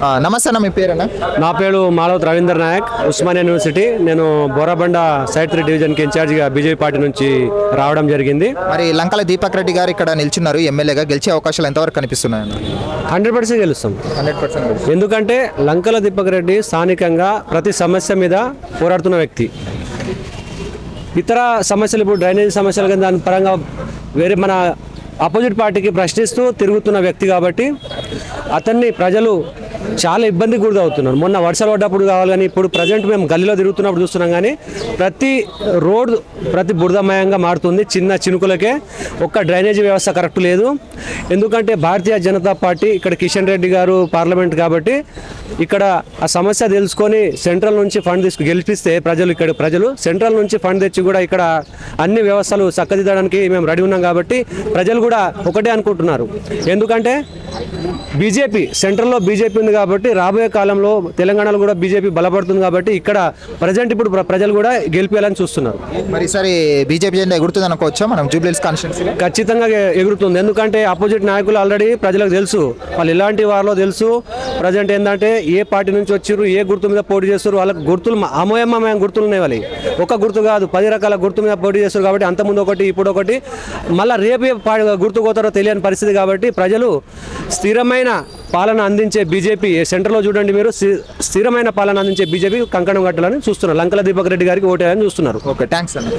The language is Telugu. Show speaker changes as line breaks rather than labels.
నమస్తే అన్న మీ పేరేనా
నా పేరు మాలవత్ రవీంద్ర నాయక్ ఉస్మానియా యూనివర్సిటీ. నేను బోరాబండ సైడ్ త్రీ డివిజన్కి ఇన్ఛార్జిగా బీజేపీ పార్టీ నుంచి రావడం జరిగింది.
మరి లంకల దీపక్ రెడ్డి గారు ఇక్కడ నిల్చున్నారు ఎమ్మెల్యేగా. గెలిచే అవకాశాలు ఎంతవరకు కనిపిస్తున్నాయన్న?
హండ్రెడ్ పర్సెంట్ గెలుస్తాం.
హండ్రెడ్ పర్సెంట్
ఎందుకంటే లంకల దీపక్ రెడ్డి స్థానికంగా ప్రతి సమస్య మీద పోరాడుతున్న వ్యక్తి. ఇతర సమస్యలు ఇప్పుడు డ్రైనేజ్ సమస్యలు కానీ దాని పరంగా వేరే మన ఆపోజిట్ పార్టీకి ప్రశ్నిస్తూ తిరుగుతున్న వ్యక్తి కాబట్టి అతన్ని ప్రజలు చాలా ఇబ్బంది గురవుతున్నారు మొన్న వర్షాలు పడ్డప్పుడు కావాలి కానీ ఇప్పుడు ప్రజెంట్ మేము గల్లీలో తిరుగుతున్నప్పుడు చూస్తున్నాం కానీ ప్రతి రోడ్ ప్రతి బురదమయంగా మారుతుంది. చిన్న చినుకులకే ఒక్క డ్రైనేజీ వ్యవస్థ కరెక్ట్ లేదు. ఎందుకంటే భారతీయ జనతా పార్టీ ఇక్కడ కిషన్ రెడ్డి గారు పార్లమెంట్ కాబట్టి ఇక్కడ ఆ సమస్య తెలుసుకొని సెంట్రల్ నుంచి ఫండ్ తీసుకు గెలిపిస్తే ప్రజలు ఇక్కడ ప్రజలు సెంట్రల్ నుంచి ఫండ్ తెచ్చి కూడా ఇక్కడ అన్ని వ్యవస్థలు చక్కదిద్దడానికి మేము రెడీ ఉన్నాం కాబట్టి ప్రజలు కూడా ఒకటే అనుకుంటున్నారు. ఎందుకంటే బీజేపీ సెంట్రల్లో బీజేపీ ఉంది కాబట్టి రాబోయే కాలంలో తెలంగాణలో కూడా బీజేపీ బలపడుతుంది కాబట్టి ఇక్కడ ప్రజెంట్ ఇప్పుడు ప్ర- ప్రజలు కూడా గెలిపేయాలని చూస్తున్నారు.
మరి ఈసారి బీజేపీ జెండా ఎగురుతుంది అనుకోవచ్చా? మనం జూబ్లీస్ కాన్స్టిట్యున్సీ
ఖచ్చితంగా ఎగురుతుంది. ఎందుకంటే ఆపోజిట్ నాయకులు ఆల్రెడీ ప్రజలకు తెలుసు. వాళ్ళు ఎలాంటి వారిలో తెలుసు. ప్రజెంట్ ఏంటంటే ఏ పార్టీ నుంచి వచ్చారు ఏ గుర్తు మీద పోటీ చేస్తారు వాళ్ళకి గుర్తులు అమోయమమైన గుర్తులు ఉన్నాయి వాళ్ళవి. ఒక గుర్తు కాదు. పది రకాల గుర్తు మీద పోటీ చేస్తారు కాబట్టి అంతకుముందు ఒకటి ఇప్పుడు ఒకటి. మళ్ళీ రేపు ఏ పా- గుర్తు పోతారో తెలియని పరిస్థితి కాబట్టి ప్రజలు స్థిరమైన పాలన అందించే బీజేపీ. సెంటర్లో చూడండి మీరు స్థి- స్థిరమైన పాలన అందించే బీజేపీ కంకణం కట్టాలని చూస్తున్నారు. లంకల దీపక్ రెడ్డి గారికి ఓటేయాలని చూస్తున్నారు.
ఓకే థ్యాంక్స్ అండి